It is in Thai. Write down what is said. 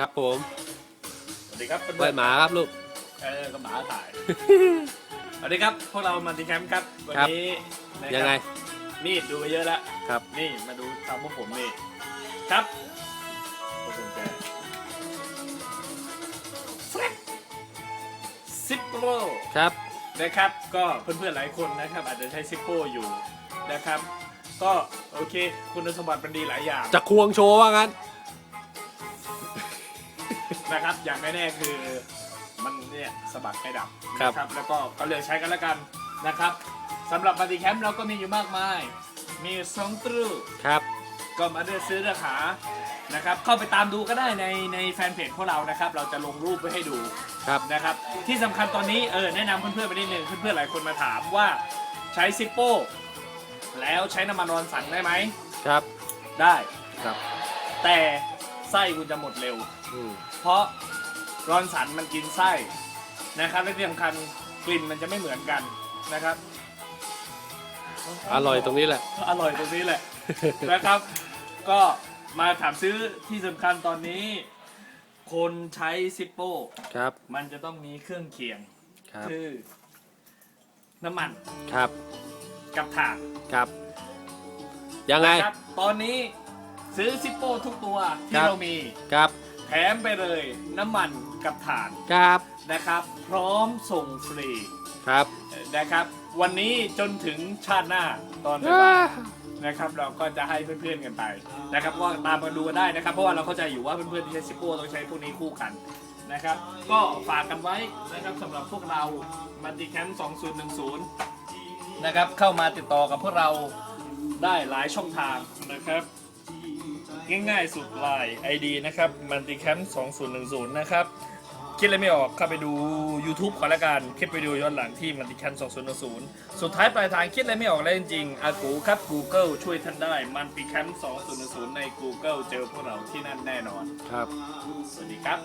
ครับผมสวัสดีครับเพื่ไว้อนหมาครับลูกๆเออก็หมาถ่าย สวัสดีครับ พวกเรามันติแคมป์ครับ วันครับ นี้นะครับยังไงมีดดูไปเยอะแล้ว ครับ นี่มาดูทำพวกผมนี่ ครับขอบคุณแกซิปโปครับ นะครับ ก็เพื่อนๆ หลายคนนะครับ อาจจะใช้ซิปโปอยู่นะครับ ก็โอเค คุณสมบัติมันดีหลายอย่าง จะควงโชว์ว่างั้น นะครับ อย่างแน่ๆคือมันเนี่ยสะบัดไม่ดับครับนะครับ แล้วก็ก็เลือกใช้กันแล้วกันนะครับสำหรับปฏิแคมป์เราก็มีอยู่มากมาย มีสองตรูครับ ก็มาเลือกซื้อราคานะครับ เข้าไปตามดูก็ได้ในในแฟนเพจพวกเรานะครับ เราจะลงรูปไว้ให้ดู ครับ นะครับที่สำคัญตอนนี้เออแนะนำเพื่อนๆไปนิดนึงเพื่อนๆหลายคนมาถามว่าใช้ซิปโป้แล้วใช้น้ำมันรอนสันได้ไหม ครับ ได้ ครับ แต่ไส้คุณจะหมดเร็วอืม เพราะรอนสันมันกินไส้นะครับและที่สำคัญกลิ่นมันจะไม่เหมือนกันนะครับ อร่อยตรงนี้แหละ อร่อยตรงนี้แหละ นะครับ ก็มาถามซื้อที่สำคัญตอนนี้ คนใช้ซิปโป้ครับ มันจะต้องมีเครื่องเคียงครับ คือ น้ำมันครับ กับถ่านครับ ยังไง นะครับ ตอนนี้ซื้อซิปโป้ทุกตัวคที่รับ เรามี ครับ แถมไปเลยน้ำมันกับถ่านครับ นะครับ พร้อมส่งฟรีครับ นะครับ วันนี้จนถึงชาติหน้าตอนบ่ายๆนะครับ เราก็จะให้เพื่อนๆกันไปนะครับก็ตามมาดูกันได้นะครับ เพราะว่าเราเข้าใจอยู่ว่าเพื่อนๆที่ใช้ซิปโป้ต้องใช้พวกนี้คู่กันนะครับ ก็ฝากกันไว้นะครับสำหรับพวกเรามัลติแคมป์2010 นะครับ เข้ามาติดต่อกับพวกเราได้หลายช่องทางนะครับ ง่ายๆสุดไลน์ ID นะครับมัลติแคมป์2010 นะครับ คิดอะไรไม่ออกเข้าไปดู YouTube ก่อนละกันคลิปวิดีโอย้อนหลังที่มันติแคม2010 สุดท้ายปลายทางคิดอะไรไม่ออกแล้วจริงๆอากูครับ Google ช่วยท่านได้มันติแคมป์2010 ใน Google เจอพวกเราที่นั่นแน่นอนครับ สวัสดีครับ